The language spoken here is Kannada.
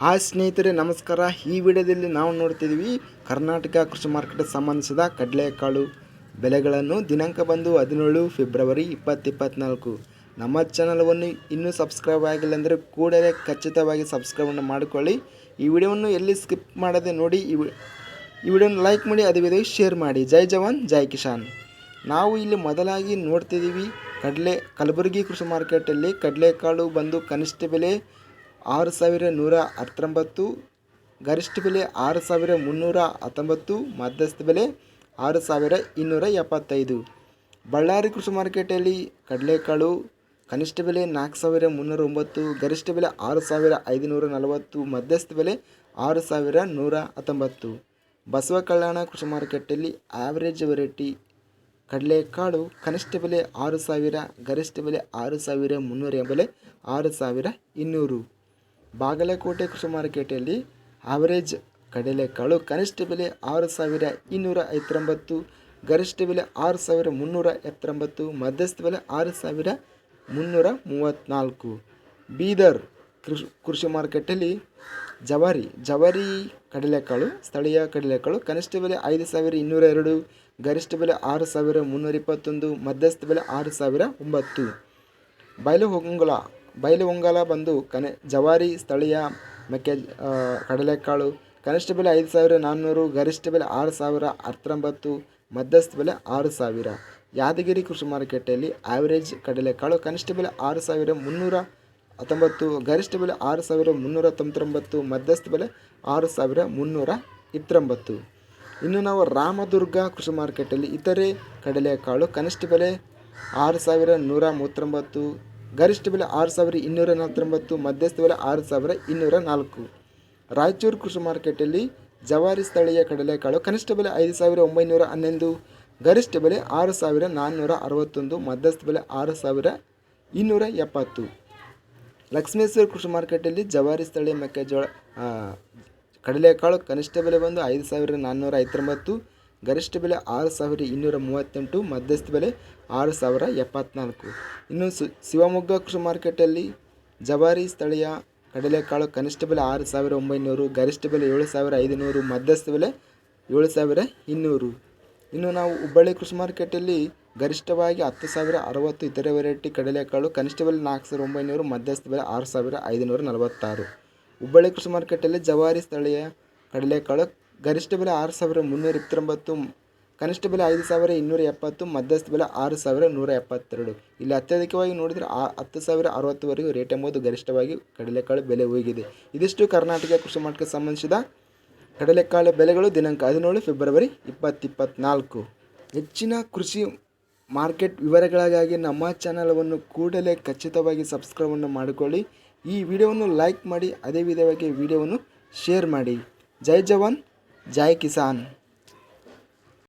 ಹಾಯ್ ಸ್ನೇಹಿತರೆ, ನಮಸ್ಕಾರ. ಈ ವಿಡಿಯೋದಲ್ಲಿ ನಾವು ನೋಡ್ತಿದ್ದೀವಿ ಕರ್ನಾಟಕ ಕೃಷಿ ಮಾರ್ಕೆಟ್ ಸಂಬಂಧಿಸಿದ ಕಡಲೆಕಾಳು ಬೆಲೆಗಳನ್ನು ದಿನಾಂಕ ಬಂದು ಹದಿನೇಳು ಫೆಬ್ರವರಿ ಇಪ್ಪತ್ತು ಇಪ್ಪತ್ತ್ನಾಲ್ಕು ನಮ್ಮ ಚಾನಲವನ್ನು ಇನ್ನೂ ಸಬ್ಸ್ಕ್ರೈಬ್ ಆಗಿಲ್ಲ ಅಂದರೆ ಕೂಡಲೇ ಖಚಿತವಾಗಿ ಸಬ್ಸ್ಕ್ರೈಬನ್ನು ಮಾಡಿಕೊಳ್ಳಿ. ಈ ವಿಡಿಯೋವನ್ನು ಎಲ್ಲಿ ಸ್ಕಿಪ್ ಮಾಡದೆ ನೋಡಿ, ಈ ಈ ವಿಡಿಯೋನ ಲೈಕ್ ಮಾಡಿ, ಅದೇ ವಿಡಿಯೋ ಶೇರ್ ಮಾಡಿ. ಜೈ ಜವಾನ್, ಜೈ ಕಿಶಾನ್ ನಾವು ಇಲ್ಲಿ ಮೊದಲಾಗಿ ನೋಡ್ತಿದ್ದೀವಿ ಕಡಲೆ, ಕಲಬುರಗಿ ಕೃಷಿ ಮಾರ್ಕೆಟಲ್ಲಿ ಕಡಲೆಕಾಳು ಬಂದು ಕನಿಷ್ಠ ಬೆಲೆ ಆರು ಸಾವಿರ ನೂರ ಹತ್ತೊಂಬತ್ತು, ಗರಿಷ್ಠ ಬೆಲೆ ಆರು ಸಾವಿರ ಮುನ್ನೂರ ಹತ್ತೊಂಬತ್ತು, ಮಧ್ಯಸ್ಥ ಬೆಲೆ ಆರು ಸಾವಿರ ಇನ್ನೂರ ಎಪ್ಪತ್ತೈದು. ಬಳ್ಳಾರಿ ಕೃಷಿ ಮಾರ್ಕೆಟಲ್ಲಿ ಕಡಲೆಕಾಳು ಕನಿಷ್ಠ ಬೆಲೆ ನಾಲ್ಕು ಸಾವಿರ ಮುನ್ನೂರ ಒಂಬತ್ತು, ಗರಿಷ್ಠ ಬೆಲೆ ಆರು ಸಾವಿರ ಐದುನೂರ ನಲವತ್ತು, ಮಧ್ಯಸ್ಥ ಬೆಲೆ ಆರು ಸಾವಿರ ನೂರ ಹತ್ತೊಂಬತ್ತು. ಬಸವ ಕಲ್ಯಾಣ ಕೃಷಿ ಮಾರ್ಕೆಟಲ್ಲಿ ಆವ್ರೇಜ್ ವೆರೈಟಿ ಕಡಲೆಕಾಳು ಕನಿಷ್ಠ ಬೆಲೆ ಆರು ಸಾವಿರ, ಗರಿಷ್ಠ ಬೆಲೆ ಆರು ಸಾವಿರ ಮುನ್ನೂರ ಬೆಲೆ ಆರು ಸಾವಿರ ಇನ್ನೂರು. ಬಾಗಲಕೋಟೆ ಕೃಷಿ ಮಾರುಕಟ್ಟೆಯಲ್ಲಿ ಆವರೇಜ್ ಕಡಲೆಕಾಳು ಕನಿಷ್ಠ ಬೆಲೆ ಆರು ಸಾವಿರ ಇನ್ನೂರ ಐವತ್ತೊಂಬತ್ತು, ಗರಿಷ್ಠ ಬೆಲೆ ಆರು ಸಾವಿರ ಮುನ್ನೂರ ಎಪ್ಪತ್ತೊಂಬತ್ತು, ಮಧ್ಯಸ್ಥ ಬೆಲೆ ಆರು ಸಾವಿರ ಮುನ್ನೂರ ಮೂವತ್ತ್ನಾಲ್ಕು ಬೀದರ್ ಕೃಷಿ ಕೃಷಿ ಮಾರುಕಟ್ಟೆಯಲ್ಲಿ ಜವಾರಿ ಜವಾರಿ ಕಡಲೆಕಾಳು ಸ್ಥಳೀಯ ಕಡಲೆಕಾಳು ಕನಿಷ್ಠ ಬೆಲೆ ಐದು ಸಾವಿರ ಇನ್ನೂರ ಎರಡು, ಗರಿಷ್ಠ ಬೆಲೆ ಆರು ಸಾವಿರ ಮುನ್ನೂರ ಇಪ್ಪತ್ತೊಂದು, ಮಧ್ಯಸ್ಥ ಬೆಲೆ ಆರು ಸಾವಿರ ಒಂಬತ್ತು. ಬಯಲು ಹೊಂಗಲ ಬಯಲು ಹೊಂಗಲ ಬಂದು ಕನೆ, ಜವಾರಿ ಸ್ಥಳೀಯ ಮೆಕ್ಕೆ ಕಡಲೆಕಾಳು, ಕನಿಷ್ಠ ಬೆಲೆ ಐದು ಸಾವಿರ ನಾನ್ನೂರು, ಗರಿಷ್ಠ ಬೆಲೆ ಆರು ಸಾವಿರ, ಹತ್ತೊಂಬತ್ತು, ಮಧ್ಯಸ್ಥ ಬೆಲೆ ಆರು ಸಾವಿರ. ಯಾದಗಿರಿ ಕೃಷಿ ಮಾರುಕಟ್ಟೆಯಲ್ಲಿ ಆವರೇಜ್ ಕಡಲೆಕಾಳು ಕನಿಷ್ಠ ಬೆಲೆ ಆರು ಸಾವಿರ ಮುನ್ನೂರ ಹತ್ತೊಂಬತ್ತು, ಗರಿಷ್ಠ ಬೆಲೆ ಆರು ಸಾವಿರ ಮುನ್ನೂರ ತೊಂಬತ್ತೊಂಬತ್ತು, ಮಧ್ಯಸ್ಥ ಬೆಲೆ ಆರು ಸಾವಿರ ಮುನ್ನೂರ ಇಪ್ಪತ್ತೊಂಬತ್ತು. ಇನ್ನು ನಾವು ರಾಮದುರ್ಗ ಕೃಷಿ ಮಾರ್ಕೆಟಲ್ಲಿ ಇತರೆ ಕಡಲೆಕಾಳು ಕನಿಷ್ಠ ಬೆಲೆ ಆರು ಸಾವಿರ ನೂರ ಮೂವತ್ತೊಂಬತ್ತು ಗರಿಷ್ಠ ಬೆಲೆ ಆರು ಸಾವಿರ ಇನ್ನೂರ ನಲವತ್ತೊಂಬತ್ತು, ಮಧ್ಯಸ್ಥ ಬೆಲೆ ಆರು ಸಾವಿರ ಇನ್ನೂರ ನಾಲ್ಕು. ರಾಯಚೂರು ಕೃಷಿ ಮಾರ್ಕೆಟಲ್ಲಿ ಜವಾರಿ ಸ್ಥಳೀಯ ಕಡಲೆಕಾಳು ಕನಿಷ್ಠ ಬೆಲೆ ಐದು ಸಾವಿರ ಒಂಬೈನೂರ ಹನ್ನೊಂದು, ಗರಿಷ್ಠ ಬೆಲೆ ಆರು ಸಾವಿರ ನಾನ್ನೂರ ಅರವತ್ತೊಂದು, ಮಧ್ಯಸ್ಥ ಬೆಲೆ ಆರು ಸಾವಿರ ಇನ್ನೂರ ಎಪ್ಪತ್ತು. ಲಕ್ಷ್ಮೇಶ್ವರ ಕೃಷಿ ಮಾರ್ಕೆಟಲ್ಲಿ ಜವಾರಿ ಸ್ಥಳೀಯ ಮೆಕ್ಕೆಜೋಳ ಕಡಲೆಕಾಳು ಕನಿಷ್ಠ ಬೆಲೆ ಬಂದು ಐದು ಸಾವಿರ ನಾನ್ನೂರ ಐವತ್ತೊಂಬತ್ತು ಗರಿಷ್ಠ ಬೆಲೆ ಆರು ಸಾವಿರ ಇನ್ನೂರ ಮೂವತ್ತೆಂಟು, ಮಧ್ಯಸ್ಥ ಬೆಲೆ ಆರು ಸಾವಿರ ಎಪ್ಪತ್ನಾಲ್ಕು. ಇನ್ನು ಸು, ಶಿವಮೊಗ್ಗ ಕೃಷಿ ಮಾರ್ಕೆಟಲ್ಲಿ ಜವಾರಿ ಸ್ಥಳೀಯ ಕಡಲೆಕಾಳು ಕನಿಷ್ಠ ಬೆಲೆ ಆರು ಸಾವಿರ ಒಂಬೈನೂರು, ಗರಿಷ್ಠ ಬೆಲೆ ಏಳು ಸಾವಿರ ಐದುನೂರು, ಮಧ್ಯಸ್ಥ ಬೆಲೆ ಏಳು ಸಾವಿರ ಇನ್ನೂರು. ಇನ್ನು ನಾವು ಹುಬ್ಬಳ್ಳಿ ಕೃಷಿ ಮಾರ್ಕೆಟಲ್ಲಿ ಗರಿಷ್ಠವಾಗಿ ಹತ್ತು ಸಾವಿರ ಅರವತ್ತು ಇತರೆ ವೆರೈಟಿ ಕಡಲೆಕಾಳು ಕನಿಷ್ಠ ಬೆಲೆ ನಾಲ್ಕು ಸಾವಿರ ಒಂಬೈನೂರು, ಮಧ್ಯಸ್ಥ ಬೆಲೆ ಆರು ಸಾವಿರ ಐದುನೂರ ನಲವತ್ತಾರು. ಹುಬ್ಬಳ್ಳಿ ಕೃಷಿ ಮಾರ್ಕೆಟಲ್ಲಿ ಜವಾರಿ ಸ್ಥಳೀಯ ಕಡಲೆಕಾಳು ಗರಿಷ್ಠ ಬೆಲೆ ಆರು ಸಾವಿರ ಮುನ್ನೂರ ಇಪ್ಪತ್ತೊಂಬತ್ತು ಕನಿಷ್ಠ ಬೆಲೆ ಐದು ಸಾವಿರ ಇನ್ನೂರ ಎಪ್ಪತ್ತು, ಮಧ್ಯಸ್ಥ ಬೆಲೆ ಆರು ಸಾವಿರ ನೂರ ಎಪ್ಪತ್ತೆರಡು. ಇಲ್ಲಿ ಅತ್ಯಧಿಕವಾಗಿ ನೋಡಿದರೆ ಆ ಹತ್ತು ಸಾವಿರ ಅರವತ್ತುವರೆಗೂ ರೇಟ್ ಎಂಬುದು ಗರಿಷ್ಠವಾಗಿ ಕಡಲೆಕಾಳು ಬೆಲೆ ಹೋಗಿದೆ ಇದಿಷ್ಟು ಕರ್ನಾಟಕ ಕೃಷಿ ಮಾರ್ಕೆಟ್ಗೆ ಸಂಬಂಧಿಸಿದ ಕಡಲೆಕಾಳು ಬೆಲೆಗಳು ದಿನಾಂಕ ಹದಿನೇಳು ಫೆಬ್ರವರಿ ಇಪ್ಪತ್ತಿಪ್ಪತ್ನಾಲ್ಕು. ಹೆಚ್ಚಿನ ಕೃಷಿ ಮಾರ್ಕೆಟ್ ವಿವರಗಳಿಗಾಗಿ ನಮ್ಮ ಚಾನಲವನ್ನು ಕೂಡಲೇ ಖಚಿತವಾಗಿ ಸಬ್ಸ್ಕ್ರೈಬನ್ನು ಮಾಡಿಕೊಳ್ಳಿ. ಈ ವಿಡಿಯೋವನ್ನು ಲೈಕ್ ಮಾಡಿ, ಅದೇ ವಿಧವಾಗಿ ವಿಡಿಯೋವನ್ನು ಶೇರ್ ಮಾಡಿ. ಜೈ ಜವಾನ್. ಜೈ ಕಿಸಾನ್